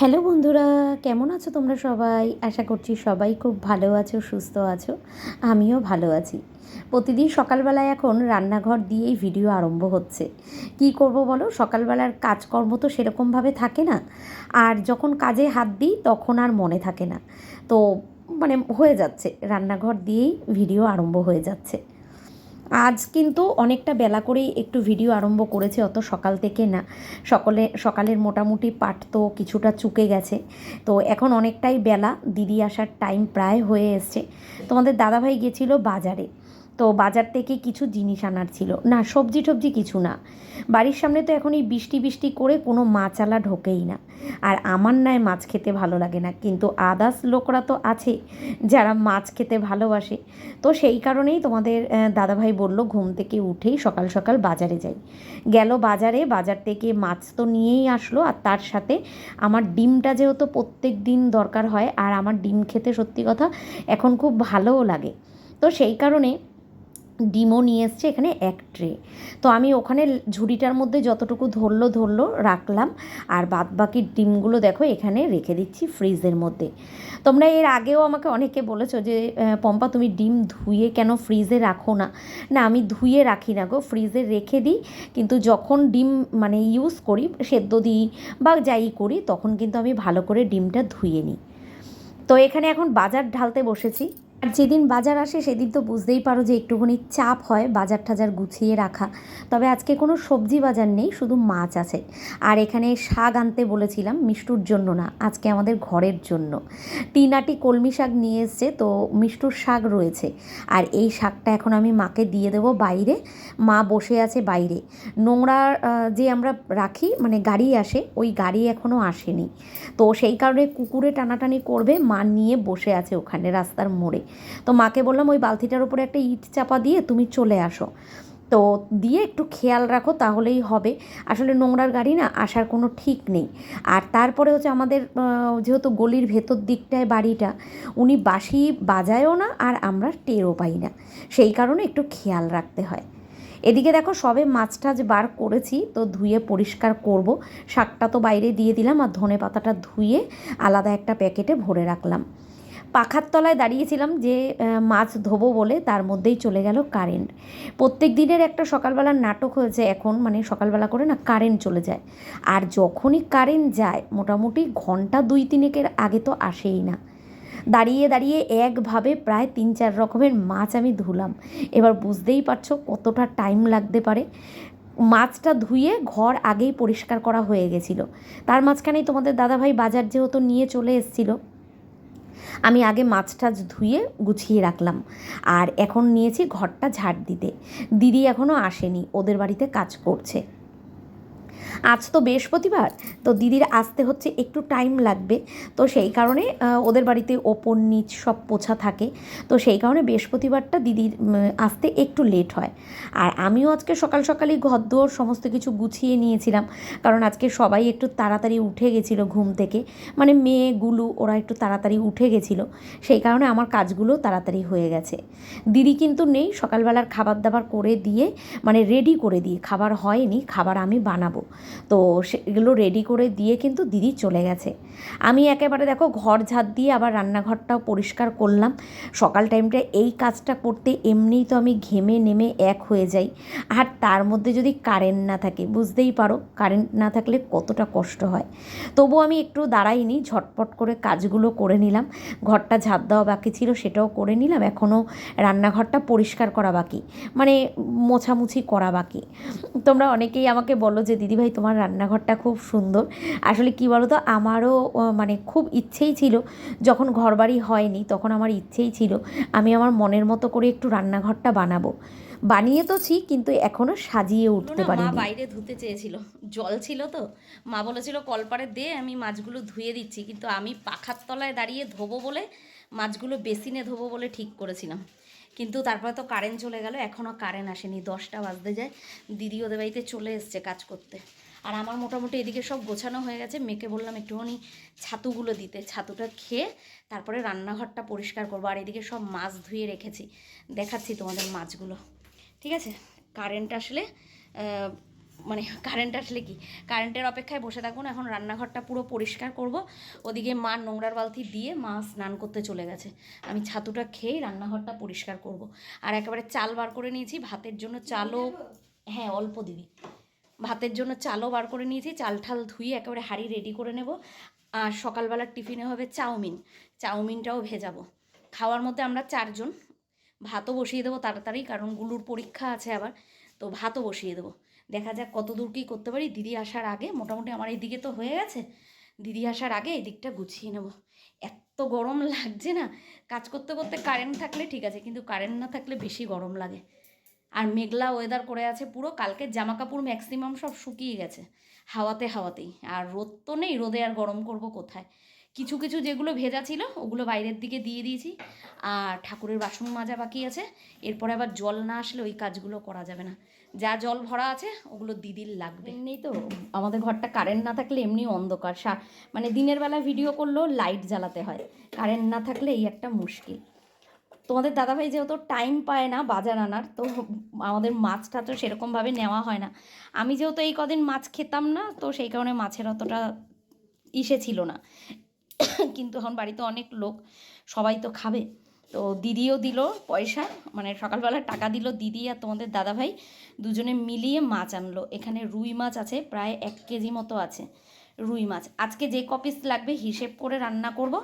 Hello বন্ধুরা, কেমন আছো তোমরা সবাই? আশা করছি সবাই খুব ভালো আছো, সুস্থ আছো। আমিও ভালো আছি। প্রতিদিন সকালবেলায় এখন রান্নাঘর দিয়েই ভিডিও আরম্ভ হচ্ছে। কি করব বলো? সকালবেলার কাজকর্ম তো সেরকমভাবে থাকে না। আর যখন কাজে হাত দিই, তখন আর মনে থাকে না। তো মানে হয়ে যাচ্ছে। রান্নাঘর দিয়েই ভিডিও আরম্ভ হয়ে যাচ্ছে। আজ কিন্তু অনেকটা বেলা করেই একটু ভিডিও আরম্ভ করেছে, অত সকাল থেকে না। সকলে, সকালের মোটামুটি পাট তো কিছুটা চুকে গেছে। তো এখন অনেকটাই বেলা, দিদি আসার টাইম প্রায় হয়ে এসছে। তোমাদের দাদাভাই গেছিল বাজারে। তো বাজার থেকে কিছু জিনিস আনার ছিল। না, সবজি টবজি কিছু না। বাড়ির সামনে তো এখন এই বৃষ্টি বৃষ্টি করে কোনো মাছালা ঢোকেই না। আর আমার নয় মাছ খেতে ভালো লাগে না, কিন্তু আদার্স লোকরা তো আছে যারা মাছ খেতে ভালোবাসে। তো সেই কারণেই তোমাদের দাদাভাই বলল, ঘুম থেকে উঠেই সকাল সকাল বাজারে যাই। গেল বাজারে, বাজার থেকে মাছ তো নিয়েই আসলো, আর তার সাথে আমার ডিমটা যেহেতু প্রত্যেক দিন দরকার হয়, আর আমার ডিম খেতে সত্যি কথা এখন খুব ভালোও লাগে। তো সেই কারণে ডিমও নিয়ে এসছে, এখানে এক ট্রে। তো আমি ওখানে ঝুড়িটার মধ্যে যতটুকু ধরলো ধরলো রাখলাম, আর বাদ বাকি ডিমগুলো দেখো এখানে রেখে দিচ্ছি ফ্রিজের মধ্যে। তোমরা এর আগেও আমাকে অনেকে বলেছ যে পম্পা, তুমি ডিম ধুয়ে কেন ফ্রিজে রাখো না? না, আমি ধুয়ে রাখি না গো, ফ্রিজে রেখে দিই, কিন্তু যখন ডিম মানে ইউজ করি, সেদ্ধ দিই বা যাই করি, তখন কিন্তু আমি ভালো করে ডিমটা ধুয়ে নিই। তো এখানে এখন বাজার ঢালতে বসেছি। আর যেদিন বাজার আসে, সেদিন তো বুঝতেই পারো যে একটুখানি চাপ হয় বাজার টাজার গুছিয়ে রাখা। তবে আজকে কোনো সবজি বাজার নেই, শুধু মাছ আছে। আর এখানে শাক আনতে বলেছিলাম, মিষ্টুর জন্য না, আজকে আমাদের ঘরের জন্য। তিনাটি কলমি শাক নিয়ে এসছে, তো মিষ্টুর শাক রয়েছে। আর এই শাকটা এখন আমি মাকে দিয়ে দেবো বাইরে, মা বসে আছে বাইরে। নোংরা যে আমরা রাখি মানে গাড়ি আসে, ওই গাড়ি এখনও আসেনি। তো সেই কারণে কুকুরে টানাটানি করবে, মা নিয়ে বসে আছে ওখানে রাস্তার মোড়ে। তো মাকে বললাম, ওই বালতিটার উপরে একটা ইট চাপা দিয়ে তুমি চলে আসো। তো দিয়ে একটু খেয়াল রাখো, তাহলেই হবে। আসলে নোংরার গাড়ি না, আসার কোনো ঠিক নেই। আর তারপরে হচ্ছে আমাদের যেহেতু গলির ভেতর দিকটায় বাড়িটা, উনি বাসি বাজায়ও না আর আমরা টেরও পাই না। সেই কারণে একটু খেয়াল রাখতে হয়। এদিকে দেখো, সবে মাছ টাছ বার করেছি, তো ধুয়ে পরিষ্কার করব। শাকটা তো বাইরে দিয়ে দিলাম আর ধনে পাতাটা ধুয়ে আলাদা একটা প্যাকেটে ভরে রাখলাম। পাখার তলায় দাঁড়িয়েছিলাম যে মাছ ধোবো বলে তার মধ্যেই চলে গেল কারেন্ট। প্রত্যেক দিনের একটা সকালবেলার নাটক হয়েছে এখন মানে সকালবেলা করে না কারেন্ট চলে যায়। আর যখনই কারেন্ট যায়, মোটামুটি ঘণ্টা দুই তিনেকের আগে তো আসেই না। দাঁড়িয়ে দাঁড়িয়ে একভাবে প্রায় তিন চার রকমের মাছ আমি ধুলাম। এবার বুঝতেই পারছ কতটা টাইম লাগতে পারে। মাছটা ধুয়ে ঘর আগেই পরিষ্কার করা হয়ে গেছিল। তার মাঝখানেই তোমাদের দাদাভাই বাজার যেহেতু নিয়ে চলে এসেছিল আমি আগে মাছ টাছ ধুয়ে গুছিয়ে রাখলাম। আর এখন নিয়েছি ঘরটা ঝাড় দিতে। দিদি এখনও আসেনি, ওদের বাড়িতে কাজ করছে। আজ তো বৃহস্পতিবার, তো দিদির আসতে হচ্ছে একটু টাইম লাগবে। তো সেই কারণে ওদের বাড়িতে ওপর নিচ সব পোছা থাকে। তো সেই কারণে বৃহস্পতিবারটা দিদির আসতে একটু লেট হয়। আর আমিও আজকে সকাল সকালই ঘরদোর সমস্ত কিছু গুছিয়ে নিয়েছিলাম। কারণ আজকে সবাই একটু তাড়াতাড়ি উঠে গেছিল ঘুম থেকে। মানে মেয়ে গুলু ওরা একটু তাড়াতাড়ি উঠে গেছিল। সেই কারণে আমার কাজগুলো তাড়াতাড়ি হয়ে গেছে। দিদি কিন্তু নেই, সকালবেলার খাবার দাবার করে দিয়ে মানে রেডি করে দিয়ে, খাবার হয়নি, খাবার আমি বানাবো। তো সেগুলো রেডি করে দিয়ে কিন্তু দিদি চলে গেছে। আমি একেবারে দেখো ঘর ঝাড় দিয়ে আবার রান্নাঘরটাও পরিষ্কার করলাম। সকাল টাইমটা এই কাজটা করতে এমনিই তো আমি ঘেমে নেমে এক হয়ে যাই। আর তার মধ্যে যদি কারেন্ট না থাকে, বুঝতেই পারো কারেন্ট না থাকলে কতটা কষ্ট হয়। তবু আমি একটু দাঁড়াইনি, ঝটপট করে কাজগুলো করে নিলাম। ঘরটা ঝাঁপ দেওয়া বাকি ছিল, সেটাও করে নিলাম। এখনও রান্নাঘরটা পরিষ্কার করা বাকি মানে মোছামুছি করা বাকি। তোমরা অনেকেই আমাকে বলো যে, দিদিভাই তোমার রান্নাঘরটা খুব সুন্দর। আসলে কি বলো তো আমারও মানে খুব ইচ্ছেই ছিল যখন ঘরবাড়ি হয়নি তখন আমার ইচ্ছেই ছিল আমি আমার মনের মতো করে একটু রান্নাঘরটা বানাবো। বানিয়ে তো ছি কিন্তু এখনও সাজিয়ে উঠতে না, মা বাইরে ধুতে চেয়েছিল। জল ছিল তো। মা বলেছিল কলপারে দে আমি মাছগুলো ধুয়ে দিচ্ছি। কিন্তু আমি পাখার তলায় দাঁড়িয়ে ধোবো বলে মাছগুলো বেসিনে ধোবো বলে ঠিক করেছিলাম। কিন্তু তারপরে তো কারেন্ট চলে গেল এখনও কারেন্ট আসেনি। দশটা বাজতে যায়। দিদি ওদের বাড়িতে চলে এসছে কাজ করতে। আর আমার মোটামুটি এদিকে সব গোছানো হয়ে গেছে। মেয়েকে বললাম একটুখানি ছাতুগুলো দিতে। ছাতুটা খেয়ে তারপরে রান্নাঘরটা পরিষ্কার করব। আর এদিকে সব মাছ ধুয়ে রেখেছি। দেখাচ্ছি তোমাদের মাছগুলো। ঠিক আছে? কারেন্ট আসলে মানে কারেন্ট আসলে কি? কারেন্টের অপেক্ষায় বসে থাকুন। এখন রান্নাঘরটা পুরো পরিষ্কার করব। ওদিকে মা নোংরার বালতি দিয়ে মা স্নান করতে চলে গেছে। আমি ছাতুটা খেয়েই রান্নাঘরটা পরিষ্কার করব। আর একেবারে চাল বার করে নিয়েছি। ভাতের জন্য চালও হ্যাঁ অল্প দিবি। ভাতের জন্য চালও বার করে নিয়েছি, চাল ঠাল ধুয়ে একেবারে হাঁড়ি রেডি করে নেব। আর সকালবেলার টিফিনে হবে চাউমিন, চাউমিনটাও ভেজাবো। খাওয়ার মধ্যে আমরা চারজন, ভাতও বসিয়ে দেবো তাড়াতাড়ি কারণ গুলুর পরীক্ষা আছে আবার, তো ভাতও বসিয়ে দেবো। দেখা যাক কত দূর কী করতে পারি, দিদি আসার আগে, মোটামুটি আমার এই দিকে তো হয়ে গেছে, দিদি আসার আগে এই দিকটা গুছিয়ে নেব। এত গরম লাগছে না, কাজ করতে করতে কারেন্ট থাকলে ঠিক আছে, কিন্তু কারেন্ট না থাকলে বেশি গরম লাগে। আর মেঘলা ওয়েদার করে আছে পুরো। কালকে জামা কাপড় ম্যাক্সিমাম সব শুকিয়ে গেছে, হাওয়াতে হাওয়াতেই। আর রোদ তো নেই, রোদে আর গরম করব কোথায়? কিছু কিছু যেগুলো ভেজা ছিল, ওগুলো বাইরের দিকে দিয়ে দিয়েছি। আর ঠাকুরের বাসন মাজা বাকি আছে। এরপরে আবার জল না আসলে ওই কাজগুলো করা যাবে না। যা জল ভরা আছে, ওগুলো দিদির লাগবে। এমনি তো, আমাদের ঘরটা কারেন্ট না থাকলে এমনি অন্ধকার। মানে দিনের বেলা ভিডিও করলেও লাইট জ্বালাতে হয়। কারেন্ট না থাকলে এই একটা মুশকিল। তোমাদের দাদাভাই যেহেতু টাইম পায় না বাজার আনার, তো আমাদের মাছটা তো সেরকমভাবে নেওয়া হয় না। আমি যেহেতু এই কদিন মাছ খেতাম না, তো সেই কারণে মাছের অতটা ইসে ছিল না। কিন্তু এখন বাড়িতে অনেক লোক, সবাই তো খাবে। তো দিদিও দিল পয়সা মানে সকালবেলা টাকা দিল দিদি আর তোমাদের দাদাভাই, দুজনে মিলিয়ে মাছ আনলো। এখানে রুই মাছ আছে, প্রায় এক কেজি মতো আছে রুই মাছ। আজকে যে কপিস লাগবে হিসেব করে রান্না করব,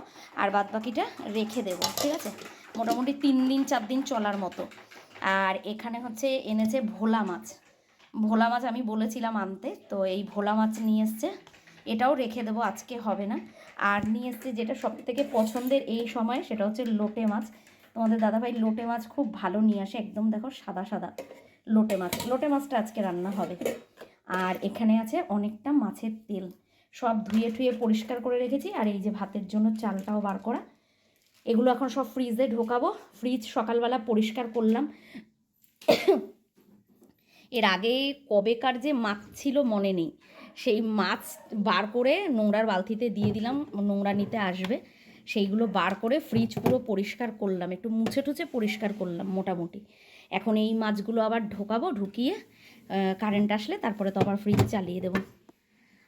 আর বাদ বাকিটা রেখে দেবো, ঠিক আছে? মোটামুটি তিন দিন, চার দিন চলার মতো। আর এখানে হচ্ছে এনেছে ভোলা মাছ। ভোলা মাছ আমি বলেছিলাম আনতে, তো এই ভোলা মাছ নিয়ে এসছে। এটাও রেখে দেবো, আজকে হবে না। আর নিয়ে এসছে যেটা সব থেকে পছন্দের এই সময়, সেটা হচ্ছে লোটে মাছ। তোমাদের দাদাভাই লোটে মাছ খুব ভালো নিয়ে আসে, একদম দেখো সাদা সাদা লোটে মাছ। লোটে মাছটা আজকে রান্না হবে। আর এখানে আছে অনেকটা মাছের তেল। সব ধুয়ে টুয়ে পরিষ্কার করে রেখেছি, আর এই যে ভাতের জন্য চালটাও বার করা। এগুলো এখন সব ফ্রিজে ঢোকাবো। ফ্রিজ সকালবেলা পরিষ্কার করলাম। এর আগে কবেকার যে মাছ ছিল মনে নেই। সেই মাছ বার করে নোংরার বালতিতে দিয়ে দিলাম, নোংরা নিতে আসবে। সেইগুলো বার করে ফ্রিজ পুরো পরিষ্কার করলাম, একটু মুছে টুছে পরিষ্কার করলাম মোটামুটি। এখন এই মাছগুলো আবার ঢোকাবো, ঢুকিয়ে কারেন্ট আসলে তারপরে তো আবার ফ্রিজ চালিয়ে দেবো।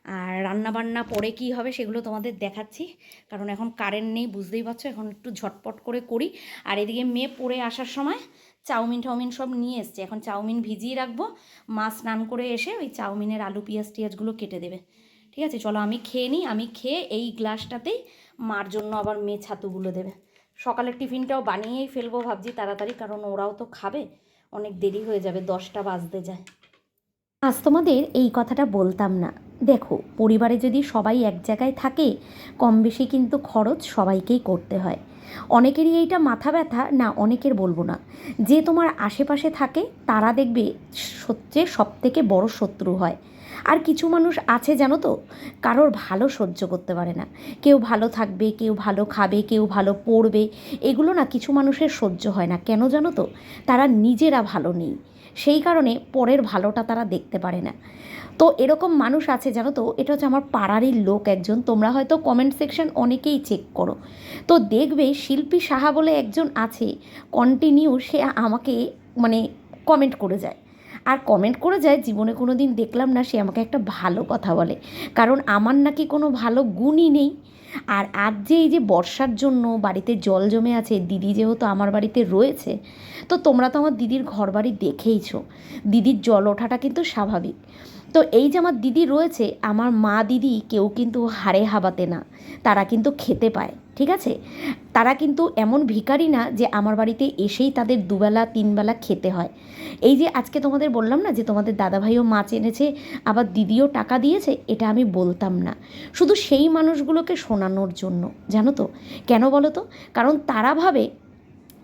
আর রান্না বান্না পরে কি হবে সেগুলো তোমাদের দেখাচ্ছি। কারণ এখন কারেন্ট নেই, বুঝতেই পারছ? এখন একটু ঝটপট করে করি। আর এদিকে মেয়ে পরে আসার সময় চাউমিন টাউমিন সব নিয়ে এসছে। এখন চাউমিন ভিজিয়ে রাখব। মা স্নান করে এসে ওই চাউমিনের আলু, পেঁয়াজ, টিয়াজগুলো কেটে দেবে। ঠিক আছে? চলো আমি খেয়ে নিই। আমি খেয়ে এই গ্লাসটাতেই মার জন্য আবার মেয়ে ছাতুগুলো দেবে। সকালের টিফিনটাও বানিয়েই ফেলব ভাবছি তাড়াতাড়ি, কারণ ওরাও তো খাবে। অনেক দেরি হয়ে যাবে, দশটা বাজতে যায়। আজ তোমাদের এই কথাটা বলতাম না। দেখো, পরিবারে যদি সবাই এক জায়গায় থাকে কম বেশি কিন্তু খরচ সবাইকেই করতে হয়। অনেকেরই এইটা মাথা ব্যথা, না, অনেকের বলব না। যে তোমার আশেপাশে থাকে, তারা দেখবে সবচেয়ে সব থেকে বড় শত্রু হয়। আর কিছু মানুষ আছে, জানো তো, কারোর ভালো সহ্য করতে পারে না। কেউ ভালো থাকবে, কেউ ভালো খাবে, কেউ ভালো পড়বে। এগুলো না কিছু মানুষের সহ্য হয় না। কেন জানো তো, তারা নিজেরা ভালো নেই। সেই কারণে পরের ভালোটা তারা দেখতে পারে না। তো এরকম মানুষ আছে, জানো তো, এটা হচ্ছে আমার পাড়ারই লোক একজন, তোমরা হয়তো কমেন্ট সেকশন অনেকেই চেক করো। তো দেখবে শিল্পী সাহা বলে একজন আছে কন্টিনিউ সে আমাকে মানে কমেন্ট করে যায়। আর কমেন্ট করে যায়, জীবনে কোনো দিন দেখলাম না সে আমাকে একটা ভালো কথা বলে। কারণ আমার নাকি কোনো ভালো গুণই নেই। আর আজ যে এই যে বর্ষার জন্য বাড়িতে জল জমে আছে, দিদি যেহেতু আমার বাড়িতে রয়েছে, তো তোমরা তো আমার দিদির ঘর বাড়ি দেখেইছো। দিদির জল ওঠাটা কিন্তু স্বাভাবিক। তো এই যে আমার দিদি রয়েছে, আমার মা দিদি কেউ কিন্তু হাড়ে হাবাতে না, তারা কিন্তু খেতে পায়। ঠিক আছে? তারা কিন্তু এমন ভিকারি না যে আমার বাড়িতে এসেই তাদের দুবেলা, তিনবেলা খেতে হয়। এই যে আজকে তোমাদের বললাম না যে তোমাদের দাদাভাইও মাছ এনেছে, আবার দিদিও টাকা দিয়েছে, এটা আমি বলতাম না। শুধু সেই মানুষগুলোকে শোনানোর জন্য, জানো তো? কেন বলো তো? কারণ তারা ভাবে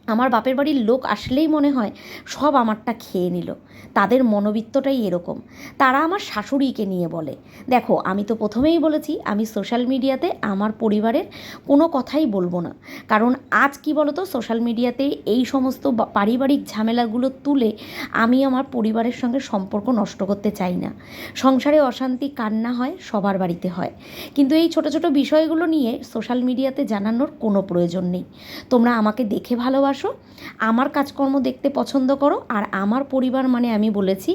আমার বাপের বাড়ির লোক আসলেই মনে হয় সব আমারটা খেয়ে নিল। তাদের মনোবৃত্তটাই এরকম। তারা আমার শাশুড়িকে নিয়ে বলে। দেখো, আমি তো প্রথমেই বলেছি, আমি সোশ্যাল মিডিয়াতে আমার পরিবারের কোনো কথাই বলব না। কারণ আজ কি বলতো, সোশ্যাল মিডিয়াতে এই সমস্ত পারিবারিক ঝামেলাগুলো তুলে আমি আমার পরিবারের সঙ্গে সম্পর্ক নষ্ট করতে চাই না। সংসারে অশান্তি, কান্না হয়, সবার বাড়িতে হয়। কিন্তু এই ছোট ছোট বিষয়গুলো নিয়ে সোশ্যাল মিডিয়াতে জানানোর কোনো প্রয়োজন নেই। তোমরা আমাকে দেখে ভালোবাসো ভালোবাসো আমার কাজকর্ম দেখতে পছন্দ করো আর আমার পরিবার মানে আমি বলেছি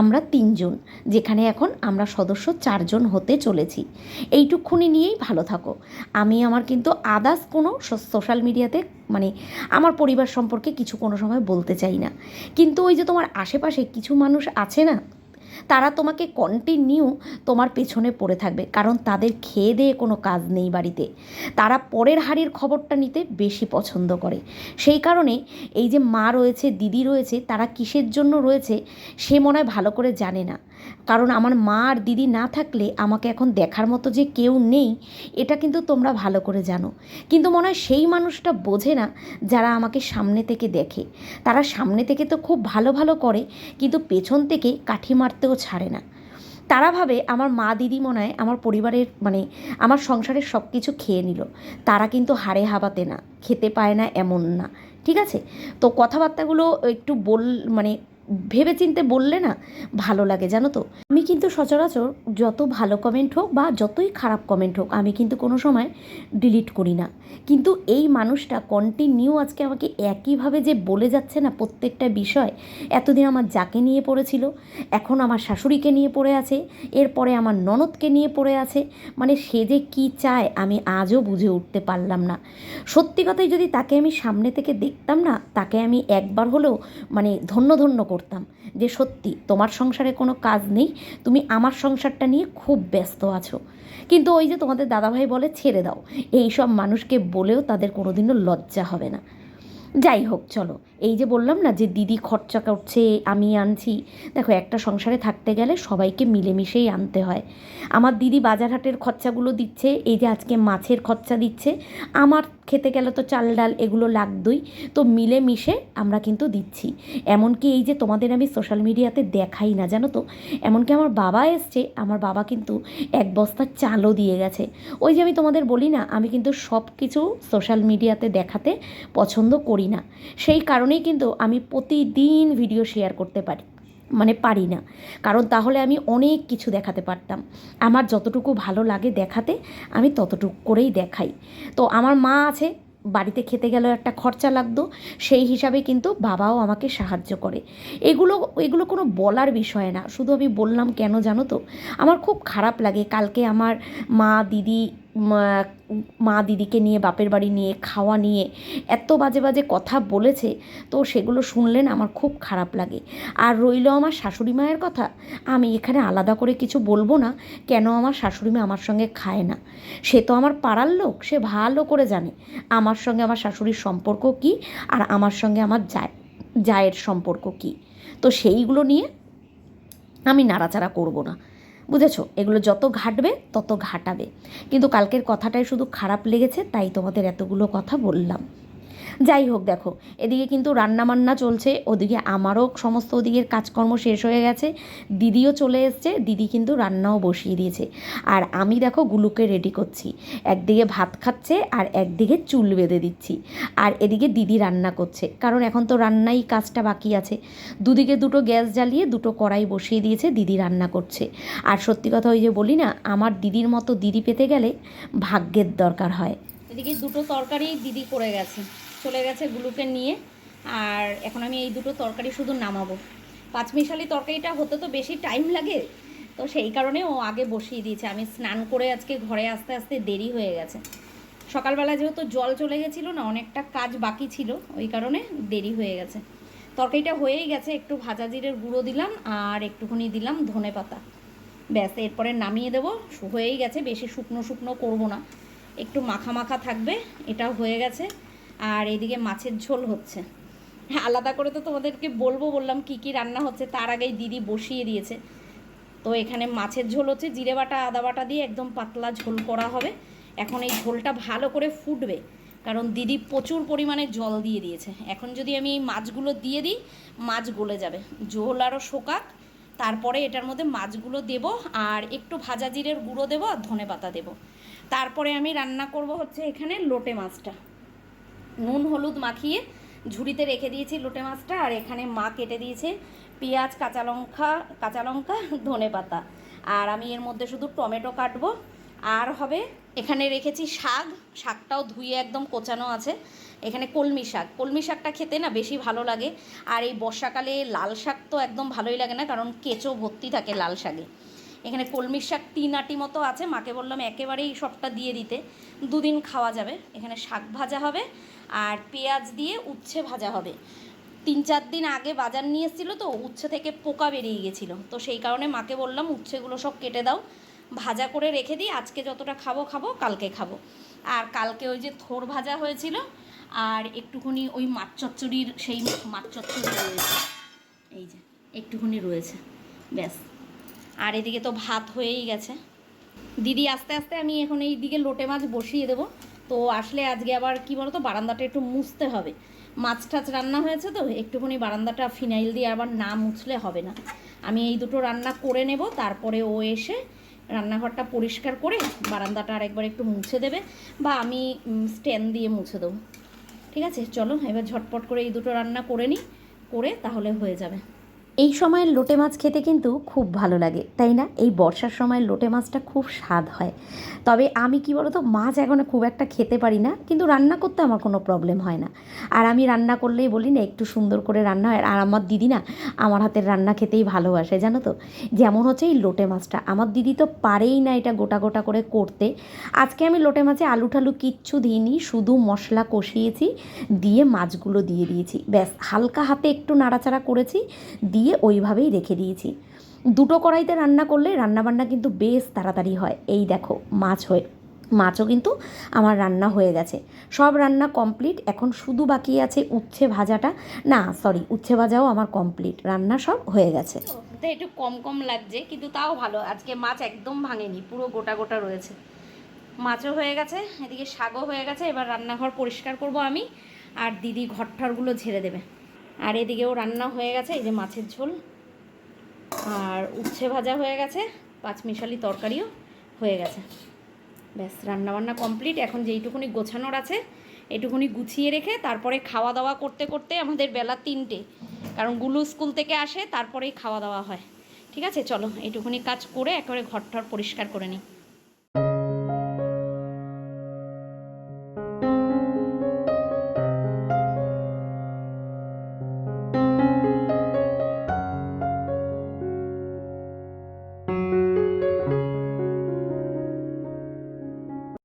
আমরা তিনজন, যেখানে এখন আমরা সদস্য চারজন হতে চলেছি। এইটুকুনি নিয়েই ভালো থাকো। আমি আমার কিন্তু আদার্স কোনো সোশ্যাল মিডিয়াতে মানে আমার পরিবার সম্পর্কে কিছু কোনো সময় বলতে চাই না। কিন্তু ওই যে তোমার আশেপাশে কিছু মানুষ আছে না তারা তোমাকে কন্টিনিউ তোমার পেছনে পড়ে থাকবে, কারণ তাদের খেয়ে দিয়ে কোনো কাজ নেই বাড়িতে। তারা পরের হাড়ির খবরটা নিতে বেশি পছন্দ করে। সেই কারণে এই যে মা রয়েছে, দিদি রয়েছে, তারা কিসের জন্য রয়েছে, সে মনে হয় ভালো করে জানে না। কারণ আমার মা আর দিদি না থাকলে আমাকে এখন দেখার মতো যে কেউ নেই, এটা কিন্তু তোমরা ভালো করে জানো। কিন্তু মনে হয় সেই মানুষটা বোঝে না যারা আমাকে সামনে থেকে দেখে। তারা সামনে থেকে তো খুব ভালো ভালো করে, কিন্তু পেছন থেকে কাঠি মারতেও ছাড়ে না। তারা ভাবে আমার মা দিদি মনে হয় আমার পরিবারের মানে আমার সংসারের সব কিছু খেয়ে নিল। তারা কিন্তু হাড়ে হাবাতে না, খেতে পায় না এমন না। ঠিক আছে? তো কথাবার্তাগুলো একটু বল মানে ভেবে চিনতে বললে না ভালো লাগে, জানো তো? আমি কিন্তু সচরাচর যত ভালো কমেন্ট হোক বা যতই খারাপ কমেন্ট হোক, আমি কিন্তু কোনো সময় ডিলিট করি না। কিন্তু এই মানুষটা কন্টিনিউ আজকে আমাকে একইভাবে যে বলে যাচ্ছে না প্রত্যেকটা বিষয়, এতদিন আমার যাকে নিয়ে পড়েছিল, এখন আমার শাশুড়িকে নিয়ে পড়ে আছে, এরপরে আমার ননদকে নিয়ে পড়ে আছে মানে সে যে কী চায় আমি আজও বুঝে উঠতে পারলাম না। সত্যি কথাই যদি তাকে আমি সামনে থেকে দেখতাম না, তাকে আমি একবার হলেও মানে ধন্য ধন্য করতাম যে সত্যি তোমার সংসারে কোনো কাজ নেই, তুমি আমার সংসারটা নিয়ে খুব ব্যস্ত আছো। কিন্তু ওই যে তোমাদের দাদাভাই বলে, ছেড়ে দাও। এই সব মানুষকে বলেও তাদের কোনোদিনও লজ্জা হবে না। যাই হোক, চলো। এই যে বললাম না যে দিদি খরচা করছে, আমি আনছি। দেখো, একটা সংসারে থাকতে গেলে সবাইকে মিলেমিশেই আনতে হয়। আমার দিদি বাজারহাটের খরচাগুলো দিচ্ছে, এই যে আজকে মাছের খরচা দিচ্ছে, আমার খেতে গেলে তো চাল, ডাল এগুলো লাগতই। তো মিলে মিশে আমরা কিন্তু দিচ্ছি। এমনকি এই যে তোমাদের আমি সোশ্যাল মিডিয়াতে দেখাই না, জানো তো? এমনকি আমার বাবা এসছে, আমার বাবা কিন্তু এক বস্তা চালও দিয়ে গেছে। ওই যে আমি তোমাদের বলি না, আমি কিন্তু সব কিছু সোশ্যাল মিডিয়াতে দেখাতে পছন্দ করি না। সেই কারণেই কিন্তু আমি প্রতিদিন ভিডিও শেয়ার করতে পারি। মানে পারি না। কারণ তাহলে আমি অনেক কিছু দেখাতে পারতাম। আমার যতটুকু ভালো লাগে দেখাতে, আমি ততটুকু করেই দেখাই। তো আমার মা আছে, বাড়িতে খেতে গেলেও একটা খরচা লাগতো, সেই হিসাবে কিন্তু বাবাও আমাকে সাহায্য করে। এগুলো এগুলো কোনো বলার বিষয় না। শুধু আমি বললাম কেন জানো তো? আমার খুব খারাপ লাগে। কালকে আমার মা, দিদি মা- দিদিকে নিয়ে, বাপের বাড়ি নিয়ে, খাওয়া নিয়ে এত বাজে বাজে কথা বলেছে, তো সেগুলো শুনলেন আমার খুব খারাপ লাগে। আর রইল আমার শাশুড়ি মায়ের কথা, আমি এখানে আলাদা করে কিছু বলব না, কেন আমার শাশুড়ি মা আমার সঙ্গে খায় না? সে তো আমার পাড়ার লোক, সে ভালো করে জানে, আমার সঙ্গে আমার শাশুড়ির সম্পর্ক কী, আর আমার সঙ্গে আমার যায় জায়ের সম্পর্ক কী? তো সেইগুলো নিয়ে আমি নাড়াচাড়া করব না। বুঝেছ? এগুলো যত ঘাটবে, তত ঘাটাবে। কিন্তু কালকের কথাটাই শুধু খারাপ লেগেছে, তাই তোমাদের এতগুলো কথা বললাম। যাই হোক, দেখো, এদিকে কিন্তু রান্না বান্না চলছে, ওদিকে আমারও সমস্ত ওদিকের কাজকর্ম শেষ হয়ে গেছে, দিদিও চলে এসছে, দিদি কিন্তু রান্নাও বসিয়ে দিয়েছে। আর আমি দেখো গুলুকে রেডি করছি, একদিকে ভাত খাচ্ছে আর একদিকে চুল বেঁধে দিচ্ছি, আর এদিকে দিদি রান্না করছে, কারণ এখন তো রান্নাই কাজটা বাকি আছে। দুদিকে দুটো গ্যাস জ্বালিয়ে দুটো কড়াই বসিয়ে দিয়েছে, দিদি রান্না করছে। আর সত্যি কথা ওই যে বলি না, আমার দিদির মতো দিদি পেতে গেলে ভাগ্যের দরকার হয়। এদিকে দুটো তরকারি দিদি করে গেছে। চলে গেছে গুলুকে নিয়ে। আর এখন আমি এই দুটো তরকারি শুধু নামাবো। পাঁচমিশালি তরকারিটা হতে তো বেশি টাইম লাগে, তো সেই কারণে ও আগে বসিয়ে দিয়েছে। আমি স্নান করে আজকে ঘরে আস্তে আস্তে দেরি হয়ে গেছে। সকালবেলা যেহেতু জল চলে গেছিল না, অনেকটা কাজ বাকি ছিল, ওই কারণে দেরি হয়ে গেছে। তরকারিটা হয়েই গেছে, একটু ভাজা জিরের গুঁড়ো দিলাম আর একটুখানি দিলাম ধনে পাতা। ব্যাস, এরপরে নামিয়ে দেবো। হয়েই গেছে, বেশি শুকনো শুকনো করব না। একটু মাখা মাখা থাকবে, এটা হয়ে গেছে। আর এদিকে মাছের ঝোল হচ্ছে। হ্যাঁ আলাদা করে তো তোমাদেরকে বলব, বললাম কি কি রান্না হচ্ছে, তার আগেই দিদি বসিয়ে দিয়েছে। তো এখানে মাছের ঝোল হচ্ছে, জিরে বাটা, আদা বাটা দিয়ে একদম পাতলা ঝোল করা হবে। এখন এই ঝোলটা ভালো করে ফুটবে, কারণ দিদি প্রচুর পরিমাণে জল দিয়ে দিয়েছে। এখন যদি আমি এই মাছগুলো দিয়ে দিই, মাছ গলে যাবে। ঝোল আরও শোকাক, তারপরে এটার মধ্যে মাছগুলো দেব, আর একটু ভাজা জিরের গুঁড়ো দেবো আর ধনে পাতা দেবো। তারপরে আমি রান্না করব হচ্ছে এখানে লোটে মাছটা। নুন হলুদ মাখিয়ে ঝুড়িতে রেখে দিয়েছি লোটে মাছটা, আর এখানে মা কেটে দিয়েছে পেঁয়াজ, কাঁচা লঙ্কা কাঁচা লঙ্কা, ধনে পাতা। আর আমি এর মধ্যে শুধু টমেটো কাটবো। আর হবে, এখানে রেখেছি শাক। শাকটাও ধুয়ে একদম কোচানো আছে। এখানে কলমি শাক। কলমি শাকটা খেতে না বেশি ভালো লাগে। আর এই বর্ষাকালে লাল শাক তো একদম ভালোই লাগে না, কারণ কেঁচো ভর্তি থাকে লাল শাকে। এখানে কলমি শাক তিন আটি মতো আছে। মাকে বললাম একেবারেই সবটা দিয়ে দিতে। দুদিন খাওয়া যাবে। এখানে শাক ভাজা হবে। আর পেঁয়াজ দিয়ে উচ্ছে ভাজা হবে। তিন চার দিন আগে বাজার নিয়ে এসেছিল তো, উচ্ছে থেকে পোকা বেরিয়ে গেছিল। তো সেই কারণে মাকে বললাম, উচ্ছেগুলো সব কেটে দাও। ভাজা করে রেখে দিই, আজকে যতটা খাব খাব, কালকে খাব। আর কালকে ওই যে থোর ভাজা হয়েছিল, আর একটুখানি ওই মাছ চচ্চড়ির সেই মাছ চচ্চড়ি রয়েছে। এই যে, একটুখানি রয়েছে, ব্যাস। আর এদিকে তো ভাত হয়েই গেছে। দিদি, আস্তে আস্তে আমি এখন এই দিকে লোটে মাছ বসিয়ে দেবো। তো আসলে আজকে আবার কি বলতো, বারান্দাটা একটু মুছতে হবে। মাছ টাছ রান্না হয়েছে তো, একটুখানি বারান্দাটা ফিনাইল দিয়ে আবার না মুছলে হবে না। আমি এই দুটো রান্না করে নেব, তারপরে ও এসে রান্নাঘরটা পরিষ্কার করে বারান্দাটা আরেকবার একটু মুছে দেবে বা আমি স্ট্যান্ড দিয়ে মুছে দেবো। ঠিক আছে? চলো, এবার ঝটপট করে এই দুটো রান্না করে নিই, করে তাহলে হয়ে যাবে। এই সময়ের লোটে মাছ খেতে কিন্তু খুব ভালো লাগে, তাই না? এই বর্ষার সময় লোটে মাছটা খুব স্বাদ হয়। তবে আমি কি বলতো, মাছ এখন খুব একটা খেতে পারি না, কিন্তু রান্না করতে আমার কোনো প্রবলেম হয় না। আর আমি রান্না করলেই বলি না, একটু সুন্দর করে রান্না হয়। আর আমার দিদি না, আমার হাতের রান্না খেতেই ভালোবাসে, জানো তো? যেমন হচ্ছে এই লোটে মাছটা। আমার দিদি তো পারেই না এটা গোটা গোটা করে করতে। আজকে আমি লোটে মাছে আলু ঠালু কিচ্ছু দিইনি, শুধু মশলা কষিয়েছি, দিয়ে মাছগুলো দিয়ে দিয়েছি। ব্যাস, হালকা হাতে একটু নাড়াচাড়া করেছি, দিয়ে ওইভাবেই রেখে দিয়েছি। দুটো কড়াইতে রান্না করলে রান্নাবান্না কিন্তু বেশ তাড়াতাড়ি হয়। এই দেখো, মাছ হয়ে, মাছও কিন্তু আমার রান্না হয়ে গেছে। সব রান্না কমপ্লিট এখন শুধু বাকি আছে উচ্ছে ভাজাটা। না সরি উচ্ছে ভাজাও আমার কমপ্লিট রান্না সব হয়ে গেছে। একটু কম কম লাগছে, কিন্তু তাও ভালো। আজকে মাছ একদম ভাঙেনি, পুরো গোটা গোটা রয়েছে। মাছও হয়ে গেছে, এদিকে শাকও হয়ে গেছে, এবার রান্নাঘর পরিষ্কার করব আমি, আর দিদি ঘরঠরগুলো ঝেড়ে দেবে। আর এদিকেও রান্না হয়ে গেছে, এই যে মাছের ঝোল। আর উচ্ছে ভাজা হয়ে গেছে, পাঁচমিশালি তরকারিও হয়ে গেছে। ব্যাস, রান্নাবান্না কমপ্লিট। এখন যেইটুকুনি গোছানোর আছে, এটুকুনি গুছিয়ে রেখে তারপরে খাওয়া দাওয়া করতে করতে আমাদের বেলা তিনটে। কারণ গুলু স্কুল থেকে আসে, তারপরেই খাওয়া দাওয়া হয়। ঠিক আছে? চলো এইটুকুনি কাজ করে একেবারে ঘর ঘরটর পরিষ্কার করে নিই।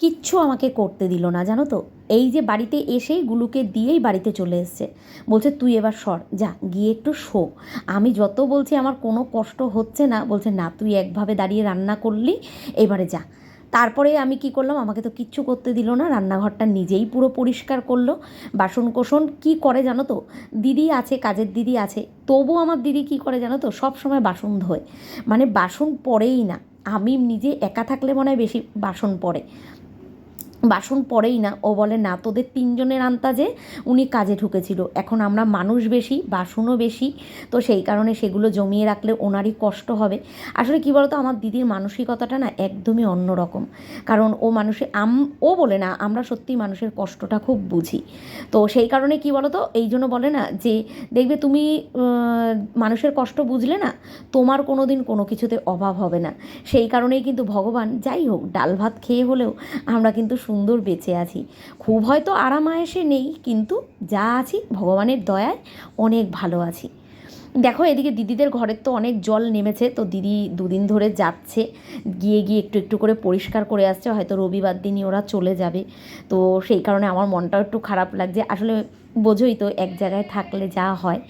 কিচ্ছু আমাকে করতে দিল না, জানো তো? এই যে বাড়িতে এসেই গুলুকে দিয়েই বাড়িতে চলে এসছে। বলছে, তুই এবার সর, যা, গিয়ে একটু শো। আমি যত বলছি আমার কোনো কষ্ট হচ্ছে না। বলছে, না, তুই একভাবে দাঁড়িয়ে রান্না করলি, এবারে যা। তারপরে আমি কি করলাম, আমাকে তো কিচ্ছু করতে দিল না, রান্নাঘরটা নিজেই পুরো পরিষ্কার করল। বাসন কোসন কী করে জানো তো? দিদি আছে, কাজের দিদি আছে, তবু আমার দিদি কি করে জানো তো? সব সময় বাসন ধোয়। মানে বাসন পড়েই না। আমি নিজে একা থাকলে মনে হয় বেশি বাসন পড়ে। বাসন পড়েই না। ও বলে, না, তোদের তিনজনের আন্তাজে উনি কাজে ঢুকেছিল। এখন আমরা মানুষ বেশি, বাসনও বেশি। তো সেই কারণে সেগুলো জমিয়ে রাখলে ওনারই কষ্ট হবে। আসলে কী বলতো, আমার দিদির মানসিকতাটা না একদমই অন্যরকম। কারণ ও মানুষে, আম, ও বলে না, আমরা সত্যি মানুষের কষ্টটা খুব বুঝি। তো সেই কারণে কি বলতো, এই জন্য বলে না যে, দেখবে তুমি মানুষের কষ্ট বুঝলে না, তোমার কোনো দিন কোনো কিছুতে অভাব হবে না। সেই কারণেই কিন্তু ভগবান, যাই হোক, ডাল ভাত খেয়ে হলেও আমরা কিন্তু সুন্দর বেঁচে আছি। খুব হয়তো আরাম আয়েসে নেই, কিন্তু যা আছি ভগবানের দয়ায় অনেক ভালো আছি। দেখো, এদিকে দিদিদের ঘরের তো অনেক জল নেমেছে, তো দিদি দুদিন ধরে যাচ্ছে, গিয়ে গিয়ে একটু একটু করে পরিষ্কার করে আসছে, হয়তো রবিবার দিনই ওরা চলে যাবে। তো সেই কারণে আমার মনটাও একটু খারাপ লাগছে। আসলে বোঝোই তো, এক জায়গায় থাকলে যা হয়।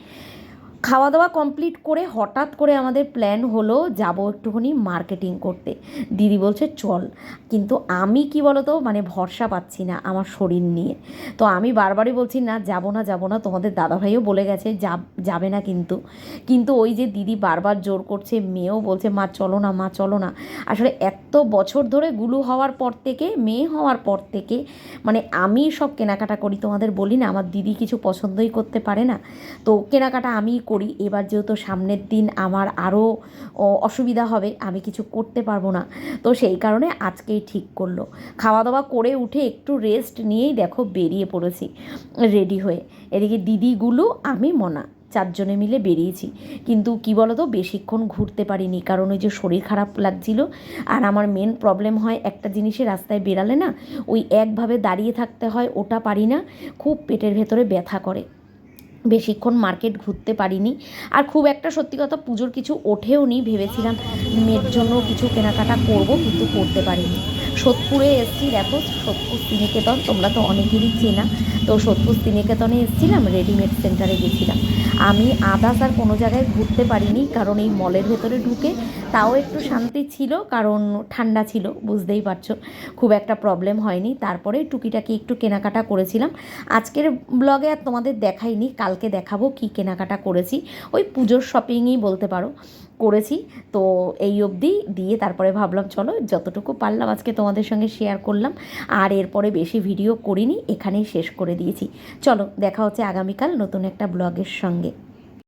খাওয়া দাওয়া কমপ্লিট করে হঠাৎ করে আমাদের প্ল্যান হলো যাব একটুখানি মার্কেটিং করতে। দিদি বলছে, চল। কিন্তু আমি কি বলতো মানে ভরসা পাচ্ছি না আমার শরীর নিয়ে। তো আমি বারবারই বলছি, না, যাব না যাব না। তোমাদের দাদাভাইও বলে গেছে যাব- না কিন্তু। কিন্তু ওই যে দিদি বারবার জোর করছে, মেয়েও বলছে, মা, চলো না, মা, চলো না। আসলে এত বছর ধরে গুলু হওয়ার পর থেকে, মেয়ে হওয়ার পর থেকে মানে আমি সব কেনাকাটা করি, তোমাদের বলি না, আমার দিদি কিছু পছন্দই করতে পারে না। তো কেনাকাটা আমিই করি। এবার যেহেতু সামনের দিন আমার আরও অসুবিধা হবে, আমি কিছু করতে পারব না। তো সেই কারণে আজকেই ঠিক করল। খাওয়া দাওয়া করে উঠে একটু রেস্ট নিয়েই দেখো বেরিয়ে পড়েছি রেডি হয়ে। এদিকে দিদিগুলো আমি, মনা চারজনে মিলে বেরিয়েছি। কিন্তু কি বলো তো বেশিক্ষণ ঘুরতে পারিনি, কারণ ওই যে শরীর খারাপ লাগছিল। আর আমার মেন প্রবলেম হয়, একটা জিনিসে রাস্তায় বেরালে না, ওই একভাবে দাঁড়িয়ে থাকতে হয়, ওটা পারি না, খুব পেটের ভেতরে ব্যথা করে। বেশিক্ষণ মার্কেট ঘুরতে পারিনি। আর খুব একটা সত্যি কথা পুজোর কিছু ওঠেও নি ভেবেছিলাম মেয়ের জন্য কিছু কেনাকাটা করব, কিন্তু করতে পারিনি। সোদপুরে এসছি। দেখো, সোদপুর সিনিকেতন, তোমরা তো অনেকেরই চেনা। তো সোদপুর সিনিকেতনে এসেছিলাম, রেডিমেড সেন্টারে গেছিলাম। আমি আদার্স আর কোনো জায়গায় ঘুরতে পারিনি, কারণ এই মলের ভেতরে ঢুকে তাও একটু শান্তি ছিল, কারণ ঠান্ডা ছিল, বুঝতেই পারছ। খুব একটা প্রবলেম হয়নি। তারপরে টুকিটাকি একটু কেনাকাটা করেছিলাম। আজকের ব্লগে আর তোমাদের দেখাইনি, কালকে দেখাবো কি কেনাকাটা করেছি। ওই পুজোর শপিংই বলতে পারো। করেছি। তো এই অবধি দিয়ে তারপরে ভাবলাম, চলো যতটুকু পারলাম আজকে তোমাদের সঙ্গে শেয়ার করলাম। আর এরপরে বেশি ভিডিও করিনি, এখানেই শেষ করে দিয়েছি। চলো, দেখা হচ্ছে আগামীকাল নতুন একটা ব্লগের সঙ্গে।